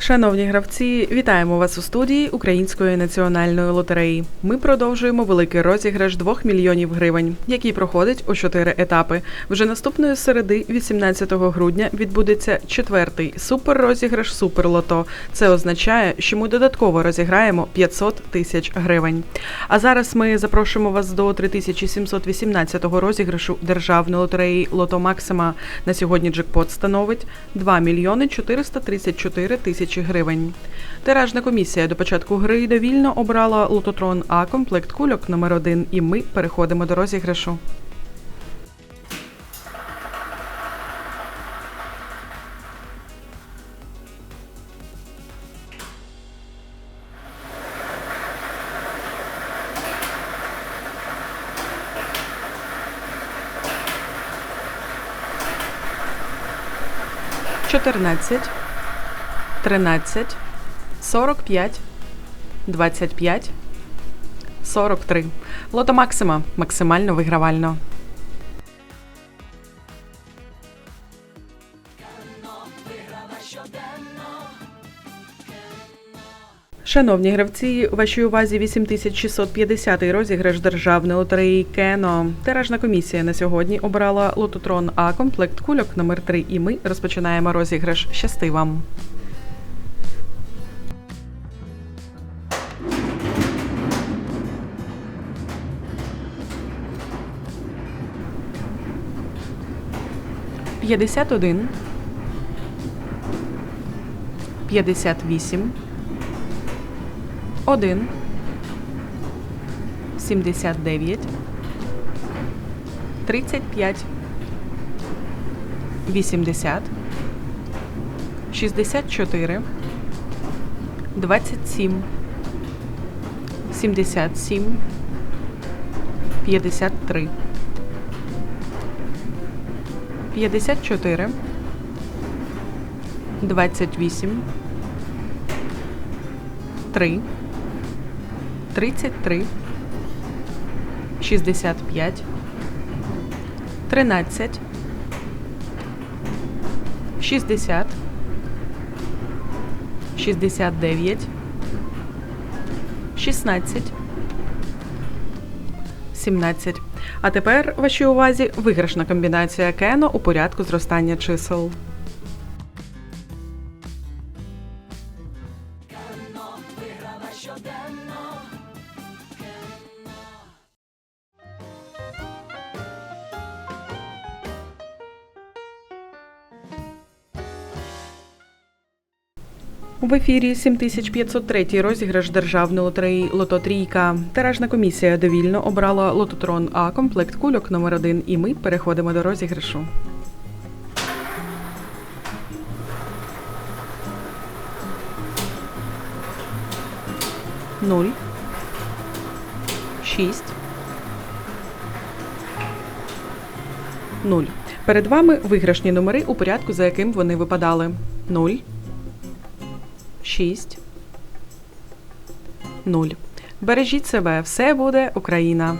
Шановні гравці, вітаємо вас у студії Української національної лотереї. Ми продовжуємо великий розіграш 2 мільйонів гривень, який проходить у чотири етапи. Вже наступної середи, 18 грудня, відбудеться четвертий суперрозіграш Суперлото. Це означає, що ми додатково розіграємо 500 тисяч гривень. А зараз ми запрошуємо вас до 3718 розіграшу державної лотереї Лото Максима. На сьогодні джекпот становить 2 мільйони 434 тисячі гривень. Тиражна комісія до початку гри довільно обрала лототрон А комплект кульок номер 1 і ми переходимо до розіграшу. Чотирнадцять, тринадцять, сорок п'ять, двадцять п'ять, сорок три. Лото Максима максимально вигравально. Шановні гравці, вашій увазі 8650 розіграш державної лотереї Кено. Тиражна комісія на сьогодні обрала лототрон А комплект кульок номер 3 і ми розпочинаємо розіграш. Щасти вам! 51 58 1 79 35 80 64 27 77 53 54, 28, 3, 33, 65, 13, 60, 69, 16, 17. А тепер вашій увазі виграшна комбінація Кено у порядку зростання чисел. В ефірі 7503 розіграш державної лотереї Лото Трійка. Тиражна комісія довільно обрала лототрон А комплект кульок номер 1 і ми переходимо до розіграшу. Нуль. Шість. Нуль. Перед вами виграшні номери у порядку, за яким вони випадали. Нуль. 6, 0. Бережіть себе, все буде Україна!